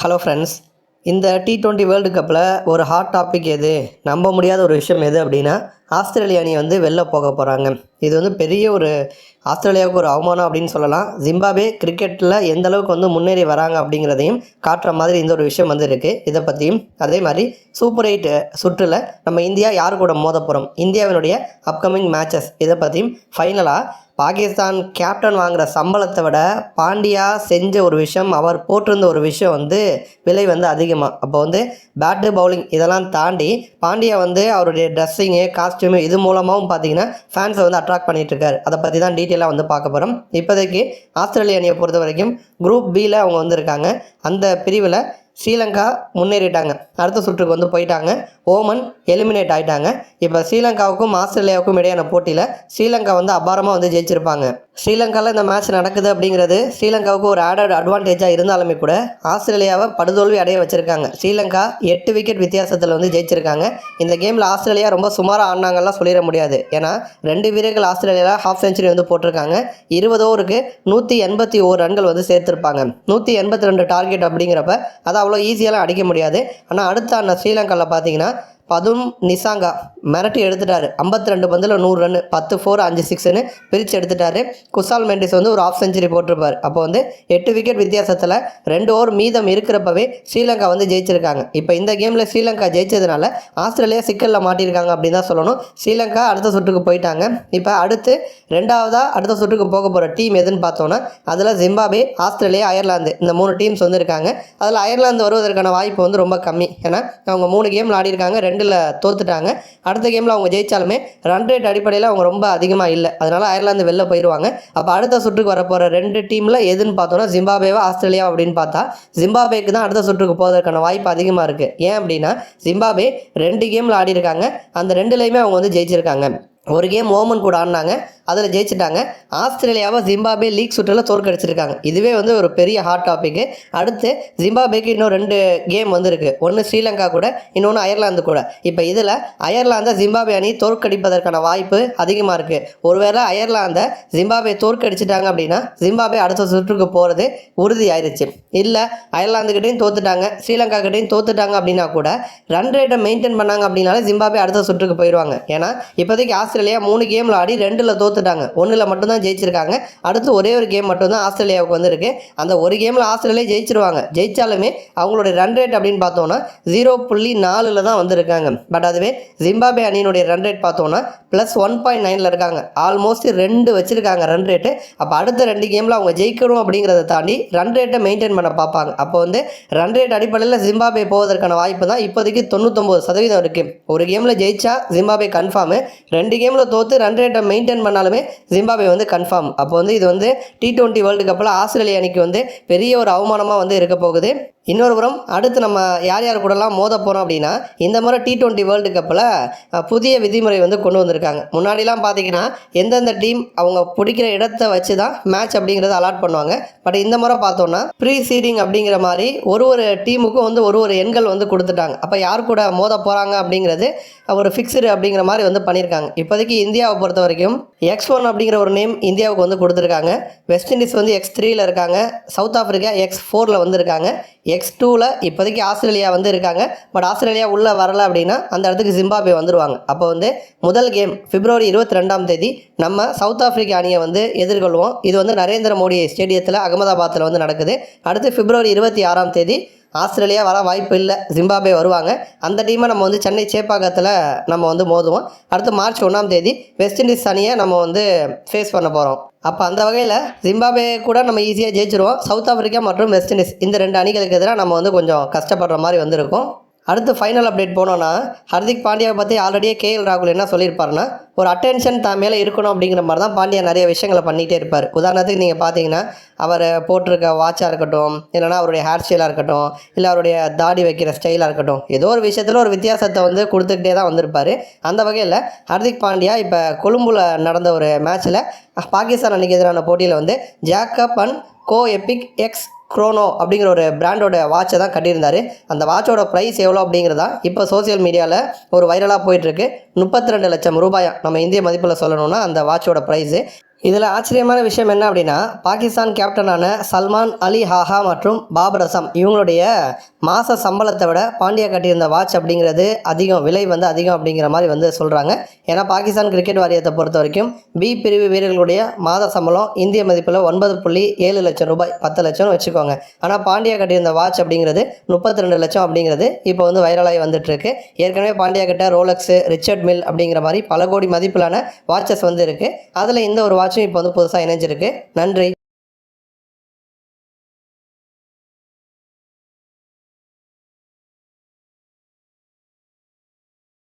Hello friends இந்த T twenty world கப்பில் ஒரு ஹாட் டாபிக் எது? நம்ப முடியாத ஒரு விஷயம் எது அப்படின்னா ஆஸ்திரேலிய அணி வந்து வெளில போக போகிறாங்க இது வந்து பெரிய ஒரு ஆஸ்திரேலியாவுக்கு ஒரு அவமானம் அப்படின்னு சொல்லலாம். ஜிம்பாபே கிரிக்கெட்டில் எந்த அளவுக்கு வந்து முன்னேறி வராங்க அப்படிங்கிறதையும் காட்டுற மாதிரி இந்த ஒரு விஷயம் வந்து இருக்குது இதை பற்றியும் அதே மாதிரி சூப்பர் எயிட் சுற்றில் நம்ம இந்தியா யார் கூட மோத போகிறோம் இந்தியாவினுடைய அப்கமிங் மேட்சஸ் இதை பற்றியும் ஃபைனலாக பாகிஸ்தான் கேப்டன் வாங்குற சம்பளத்தை விட பாண்டியா செஞ்ச ஒரு விஷயம் அவர் போட்டிருந்த ஒரு விஷயம் வந்து விலை வந்து அதிகமாக அப்போ வந்து பேட்டு பவுலிங் இதெல்லாம் தாண்டி பாண்டியா வந்து அவருடைய ட்ரெஸ்ஸிங்கு காஸ்ட் காஸ்டியூமு இது மூலமாகவும் பார்த்தீங்கன்னா ஃபேன்ஸை வந்து அட்ராக்ட் பண்ணிகிட்டு இருக்காரு அதை பற்றி தான் டீட்டெயிலாக வந்து பார்க்க போகிறோம் இப்போதைக்கு ஆஸ்திரேலிய அணியை பொறுத்த வரைக்கும் குரூப் பியில் அவங்க வந்திருக்காங்க. அந்த பிரிவில் ஸ்ரீலங்கா முன்னேறிட்டாங்க. அடுத்த சுற்றுக்கு வந்து போயிட்டாங்க. ஓமன் எலிமினேட் ஆயிட்டாங்க. இப்போ ஸ்ரீலங்காவுக்கும் ஆஸ்திரேலியாவுக்கும் இடையான போட்டியில் ஸ்ரீலங்கா வந்து அபாரமாக வந்து ஜெயிச்சிருப்பாங்க. ஸ்ரீலங்காவில் இந்த மேட்ச் நடக்குது அப்படிங்கிறது ஸ்ரீலங்காவுக்கு ஒரு ஆடட் அட்வான்டேஜாக இருந்தாலுமே கூட ஆஸ்திரேலியாவை படுதோல்வி அடைய வச்சிருக்காங்க. ஸ்ரீலங்கா எட்டு விக்கெட் வித்தியாசத்தில் வந்து ஜெயிச்சிருக்காங்க. இந்த கேமில் ஆஸ்திரேலியா ரொம்ப சுமாராக ஆடினாங்கலாம் சொல்லிட முடியாது. ஏன்னா ரெண்டு வீரர்கள் ஆஸ்திரேலியாவில் ஹாஃப் செஞ்சுரி வந்து போட்டிருக்காங்க. இருபது ஓவருக்கு நூற்றி எண்பத்தி ஓர் ரன்கள் வந்து சேர்த்துருப்பாங்க. நூற்றி எண்பத்தி ரெண்டு டார்கெட் அப்படிங்கிறப்ப அதை அவ்வளோ ஈஸியாலாம் அடிக்க முடியாது. ஆனால் அடுத்த அந்த ஸ்ரீலங்காவில் பார்த்தீங்கன்னா பதும் நிசாங்கா மிரட்டி எடுத்துட்டாரு. ஐம்பத்தி ரெண்டு பந்தில் நூறு ரன் பத்து ஃபோர் அஞ்சு சிக்ஸ்னு பிரித்து எடுத்துட்டாரு. குசால் மெண்டிஸ் வந்து ஒரு ஆஃப் செஞ்சுரி போட்டிருப்பார். அப்போ வந்து எட்டு விக்கெட் வித்தியாசத்தில் ரெண்டு ஓவர் மீதம் இருக்கிறப்பவே ஸ்ரீலங்கா வந்து ஜெயிச்சிருக்காங்க. இப்போ இந்த கேமில் ஸ்ரீலங்கா ஜெயிச்சதுனால ஆஸ்திரேலியா சிக்கலில் மாட்டியிருக்காங்க அப்படின்னு தான் சொல்லணும். ஸ்ரீலங்கா அடுத்த சுற்றுக்கு போயிட்டாங்க. இப்போ அடுத்து ரெண்டாவதாக அடுத்த சுற்றுக்கு போக போகிற டீம் எதுன்னு பார்த்தோன்னா அதில் ஜிம்பாபே ஆஸ்திரேலியா அயர்லாந்து இந்த மூணு டீம்ஸ் வந்து இருக்காங்க அதில் அயர்லாந்து வருவதற்கான வாய்ப்பு வந்து ரொம்ப கம்மி. ஏன்னா அவங்க மூணு கேம் ஆடிருக்காங்க ரெண்டு ரெண்டில் தோத்துட்டாங்க. அடுத்த கேமில் அவங்க ஜெயித்தாலுமே ரன் ரேட் அடிப்படையில் அவங்க ரொம்ப அதிகமாக இல்லை. அதனால் அயர்லாந்து வெளில போயிடுவாங்க அப்போ அடுத்த சுற்றுக்கு வரப்போகிற ரெண்டு டீமில் எதுன்னு பார்த்தோன்னா ஜிம்பாபேவா ஆஸ்திரேலியா அப்படின்னு பார்த்தா ஜிம்பாபேக்கு தான் அடுத்த சுற்றுக்கு போவதற்கான வாய்ப்பு அதிகமாக இருக்குது ஏன் அப்படின்னா ஜிம்பாபே ரெண்டு கேமில் ஆடிருக்காங்க அந்த ரெண்டுலேயுமே அவங்க வந்து ஜெயிச்சிருக்காங்க. ஒரு கேம் ஓமன் கூட ஆடினாங்க. அதில் ஜெயிச்சிட்டாங்க. ஆஸ்திரேலியாவை ஜிம்பாபே லீக் சுற்றில் தோற்கடிச்சிருக்காங்க. இதுவே வந்து ஒரு பெரிய ஹாட் டாப்பிக்கு அடுத்து ஜிம்பாபேக்கு இன்னும் ரெண்டு கேம் வந்துருக்கு. ஒன்று ஸ்ரீலங்கா கூட இன்னொன்று அயர்லாந்து கூட. இப்போ இதில் அயர்லாந்தை ஜிம்பாபே அணி தோற்கடிப்பதற்கான வாய்ப்பு அதிகமாக இருக்குது ஒருவேளை அயர்லாந்தை ஜிம்பாபே தோற்கடிச்சிட்டாங்க அப்படின்னா ஜிம்பாபே அடுத்த சுற்றுக்கு போகிறது உறுதி ஆயிடுச்சு இல்லை அயர்லாந்துக்கிட்டையும் தோத்துட்டாங்க ஸ்ரீலங்கா கிட்டையும் தோத்துட்டாங்க அப்படின்னா கூட ரன் ரேட்டை மெயின்டைன் பண்ணாங்க அப்படின்னாலே ஜிம்பாபே அடுத்த சுற்றுக்கு போயிடுவாங்க ஏன்னா இப்போதைக்கு ஆஸ்திரேலியா மூணு கேமில் ஆடி ரெண்டில் தோத்துட்டாங்க. ஒன்றில் மட்டும்தான் ஜெயிச்சிருக்காங்க. அடுத்து ஒரே ஒரு கேம் மட்டும்தான் ஆஸ்திரேலியாவுக்கு வந்திருக்கு. அந்த ஒரு கேமில் ஆஸ்திரேலியா ஜெயிச்சிருவாங்க. ஜெயிச்சாலுமே அவங்களுடைய ரன் ரேட் அப்படின்னு பார்த்தோன்னா ஜீரோ புள்ளி நாலில் தான் வந்திருக்காங்க. பட் அதுவே ஜிம்பாபே அணியினுடைய ரன் ரேட் பார்த்தோன்னா ப்ளஸ் ஒன் பாயிண்ட் நைனில் இருக்காங்க. ஆல்மோஸ்ட் ரெண்டு வச்சுருக்காங்க ரன் ரேட்டு அப்போ அடுத்த ரெண்டு கேமில் அவங்க ஜெயிக்கணும் அப்படிங்கிறத தாண்டி ரன் ரேட்டை மெயின்டைன் பண்ண பார்ப்பாங்க. அப்போ வந்து ரன் ரேட் அடிப்படையில் ஜிம்பாபே போவதற்கான வாய்ப்பு தான் இப்போதைக்கு தொண்ணூத்தொம்பது சதவீதம் இருக்குது ஒரு கேமில் ஜெயிச்சா ஜிம்பாபே கன்ஃபார்மு ரெண்டு கேமில் தோற்று ரன் ரேட்டை மெயின்டைன் பண்ணாலுமே ஜிம்பாபே வந்து கன்ஃபார்ம் அப்போ வந்து இது வந்து டி டுவெண்ட்டி வேர்ல்டு கப்பில் ஆஸ்திரேலிய அணிக்கு வந்து பெரிய ஒரு அவமானமாக வந்து இருக்க போகுது. இன்னொரு புறம் அடுத்து நம்ம யார் யார் கூடலாம் மோத போகிறோம் அப்படின்னா இந்த முறை டி டுவெண்ட்டி வேர்ல்டு கப்பில் புதிய விதிமுறை வந்து கொண்டு வந்திருக்காங்க. முன்னாடிலாம் பார்த்தீங்கன்னா எந்தெந்த டீம் அவங்க பிடிக்கிற இடத்த வச்சு தான் மேட்ச் அப்படிங்கிறத அலாட் பண்ணுவாங்க. பட் இந்த முறை பார்த்தோன்னா ப்ரீ சீடிங் அப்படிங்கிற மாதிரி ஒரு ஒரு டீமுக்கும் வந்து ஒரு ஒரு எண்கள் வந்து கொடுத்துட்டாங்க. அப்போ யார் கூட மோத போகிறாங்க அப்படிங்கிறது ஒரு ஃபிக்ஸ்டு அப்படிங்கிற மாதிரி வந்து பண்ணியிருக்காங்க இப்போதைக்கு இந்தியாவை பொறுத்த வரைக்கும் எக்ஸ் ஒன் அப்படிங்கிற ஒரு நேம் இந்தியாவுக்கு வந்து கொடுத்துருக்காங்க. வெஸ்ட் இண்டீஸ் வந்து எக்ஸ் த்ரீயில் இருக்காங்க. சவுத் ஆஃப்ரிக்கா எக்ஸ் ஃபோரில் வந்து இருக்காங்க எக்ஸ் டூவில் இப்போதைக்கு ஆஸ்திரேலியா வந்து இருக்காங்க. பட் ஆஸ்திரேலியா உள்ளே வரல அப்படின்னா அந்த இடத்துக்கு ஜிம்பாபே வந்துடுவாங்க அப்போ வந்து முதல் கேம் பிப்ரவரி இருபத்தி ரெண்டாம் தேதி நம்ம சவுத் ஆஃப்ரிக்கா அணியை வந்து எதிர்கொள்வோம். இது வந்து நரேந்திர மோடி ஸ்டேடியத்தில் அகமதாபாத்தில் வந்து நடக்குது. அடுத்து பிப்ரவரி இருபத்தி ஆறாம் தேதி ஆஸ்திரேலியா வர வாய்ப்பு இல்லை. ஜிம்பாபே வருவாங்க. அந்த டீமை நம்ம வந்து சென்னை சேப்பாக்கத்தில் நம்ம வந்து மோதுவோம். அடுத்து மார்ச் ஒன்றாம் தேதி வெஸ்ட் இண்டீஸ் அணியை நம்ம வந்து ஃபேஸ் பண்ண போகிறோம் அப்போ அந்த வகையில் ஜிம்பாபே கூட நம்ம ஈஸியாக ஜெயிச்சிருவோம். சவுத் ஆப்பிரிக்கா மற்றும் வெஸ்ட் இண்டீஸ் இந்த ரெண்டு அணிகளுக்கு எதிராக நம்ம வந்து கொஞ்சம் கஷ்டப்படுற மாதிரி வந்திருக்கும். அடுத்து ஃபைனல் அப்டேட் போனோன்னா ஹர்திக் பாண்டியாவை பற்றி ஆல்ரெடியே கேஎல் ராகுல் என்ன சொல்லியிருப்பாருன்னா ஒரு அட்டென்ஷன் தான் மேலே இருக்கணும் அப்படிங்கிற மாதிரி தான் பாண்டியா நிறைய விஷயங்களை பண்ணிகிட்டே இருப்பார். உதாரணத்துக்கு நீங்கள் பார்த்தீங்கன்னா அவர் போட்டிருக்க வாட்சாக இருக்கட்டும் இல்லைனா அவருடைய ஹேர் ஸ்டைலாக இருக்கட்டும் இல்லை அவருடைய தாடி வைக்கிற ஸ்டைலாக இருக்கட்டும் ஏதோ ஒரு விஷயத்தில் ஒரு வித்தியாசத்தை வந்து கொடுத்துக்கிட்டே தான் வந்திருப்பார். அந்த வகையில் ஹர்திக் பாண்டியா இப்போ கொழும்புல நடந்த ஒரு மேட்ச்சில் பாகிஸ்தான் அன்றைக்கு எதிரான போட்டியில் வந்து Jacob and Co Epic X Chrono அப்படிங்கிற ஒரு பிராண்டோட வாட்சை தான் கட்டியிருந்தார். அந்த வாட்சோட ப்ரைஸ் எவ்வளோ அப்படிங்கிறதா இப்போ சோஷியல் மீடியாவில் ஒரு வைரலாக போயிட்டுருக்கு. முப்பத்தி ரெண்டு லட்சம் ரூபாயா? நம்ம இந்திய மதிப்பில் சொல்லணும்னா அந்த வாட்சோட ப்ரைஸு இதில் ஆச்சரியமான விஷயம் என்ன அப்படின்னா பாகிஸ்தான் கேப்டனான சல்மான் அலி ஹாஹா மற்றும் பாபரசம் இவங்களுடைய மாத சம்பளத்தை விட பாண்டியா கட்டியிருந்த வாட்ச் அப்படிங்கிறது அதிகம் விலை வந்து அதிகம் அப்படிங்கிற மாதிரி வந்து சொல்கிறாங்க ஏன்னா பாகிஸ்தான் கிரிக்கெட் வாரியத்தை பொறுத்த வரைக்கும் பி பிரிவு வீரர்களுடைய மாத சம்பளம் இந்திய மதிப்பில் ஒன்பது புள்ளி ஏழு லட்சம் ரூபாய் பத்து லட்சம்னு வச்சுக்கோங்க. ஆனால் பாண்டியா கட்டியிருந்த வாட்ச் அப்படிங்கிறது முப்பத்தி ரெண்டு லட்சம் அப்படிங்கிறது இப்போ வந்து வைரலாகி வந்துட்டுருக்கு. ஏற்கனவே பாண்டியா கட்ட ரோலக்ஸு ரிச்சர்ட் மில் அப்படிங்கிற மாதிரி பல கோடி மதிப்பிலான வாட்சஸ் வந்து இருக்குது அதில் இந்த ஒரு வாட்சும் இப்போ வந்து புதுசாக இணைஞ்சிருக்கு. நன்றி.